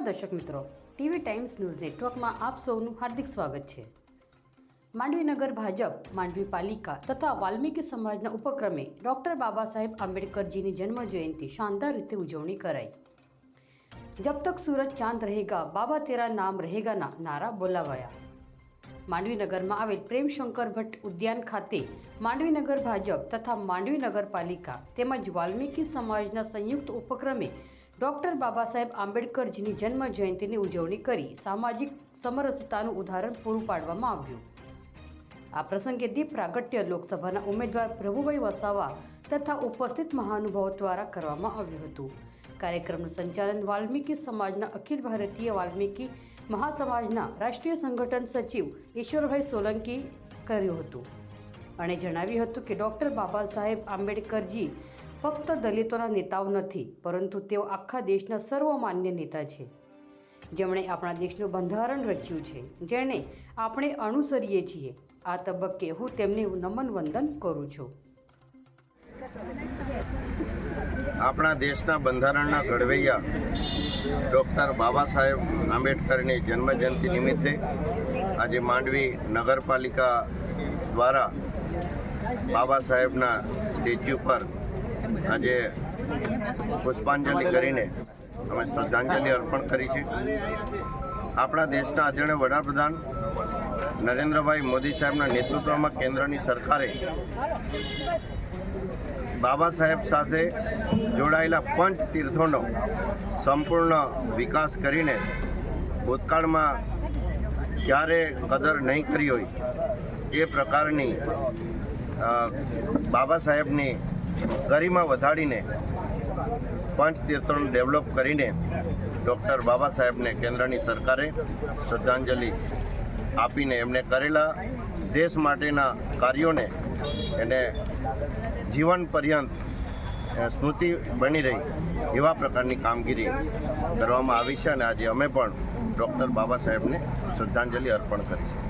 નમસ્કાર દર્શક મિત્રો. ટીવી ટાઈમ્સ ન્યૂઝ નેટવર્કમાં આપ સૌનું હાર્દિક સ્વાગત છે. માંડવીનગર ભાજપ, માંડવી પાલિકા તથા વાલ્મીકી સમાજના ઉપક્રમે ડોક્ટર બાબા સાહેબ આંબેડકરજીની જન્મ જયંતિ શાનદાર રીતે ઉજવણી કરાઈ. જબ તક સુરત ચાંદ રહેગા, બાબા તેરા નામ રહેગાના નારા બોલાવાયા. માંડવીનગરમાં આવેલ પ્રેમશંકર ભટ્ટ ઉદ્યાન ખાતે માંડવીનગર ભાજપ તથા માંડવી નગરપાલિકા તેમજ વાલ્મીકી સમાજના સંયુક્ત ઉપક્રમે ડોક્ટર બાબા સાહેબ આંબેડકરજીની જન્મ જયંતિની ઉજવણી કરી સામાજિક સમરસતાનું ઉદાહરણ પૂરું પાડવામાં આવ્યું. આ પ્રસંગે દીપ પ્રાગટ્ય લોકસભાના ઉમેદવાર પ્રભુભાઈ વસાવા તથા ઉપસ્થિત મહાનુભાવો દ્વારા કરવામાં આવ્યું હતું. કાર્યક્રમનું સંચાલન વાલ્મીકી સમાજના અખિલ ભારતીય વાલ્મીકી મહાસમાજના રાષ્ટ્રીય સંગઠન સચિવ ઈશ્વરભાઈ સોલંકી કર્યું હતું. અને જણાવ્યું હતું કે ડૉક્ટર બાબા સાહેબ આંબેડકરજી ફક્ત દલિતોના નેતાઓ નથી, પરંતુ તેઓ આખા દેશના સર્વમાન્ય નેતા છે. જેમણે આપણા દેશનું બંધારણ રચ્યું છે જેને આપણે અનુસરીએ છીએ. આ તબક્કે હું તેમને નમન વંદન કરું છું. આપણા દેશના બંધારણના ઘડવૈયા ડૉક્ટર બાબા સાહેબ આંબેડકરની જન્મજયંતિ નિમિત્તે આજે માંડવી નગરપાલિકા દ્વારા બાબા સાહેબના સ્ટેચ્યુ પર આજે પુષ્પાંજલિ કરીને અમે શ્રદ્ધાંજલિ અર્પણ કરી છે. આપણા દેશના આદરણીય વડાપ્રધાન નરેન્દ્રભાઈ મોદી સાહેબના નેતૃત્વમાં કેન્દ્રની સરકારે બાબા સાહેબ સાથે જોડાયેલા પંચ તીર્થોનો સંપૂર્ણ વિકાસ કરીને ભૂતકાળમાં ક્યારે કદર નહીં કરી હોય એ પ્રકારની બાબા સાહેબની ગરિમા વધારીને પંચ તીર્થોનું ડેવલપ કરીને ડૉક્ટર બાબા સાહેબને કેન્દ્રની સરકારે શ્રદ્ધાંજલિ આપીને એમને કરેલા દેશ માટેના કાર્યોને એને જીવન પર્યંત સ્મૃતિ બની રહી એવા પ્રકારની કામગીરી કરવામાં આવી છે અને આજે અમે પણ ડૉક્ટર બાબા સાહેબને શ્રદ્ધાંજલિ અર્પણ કરી છે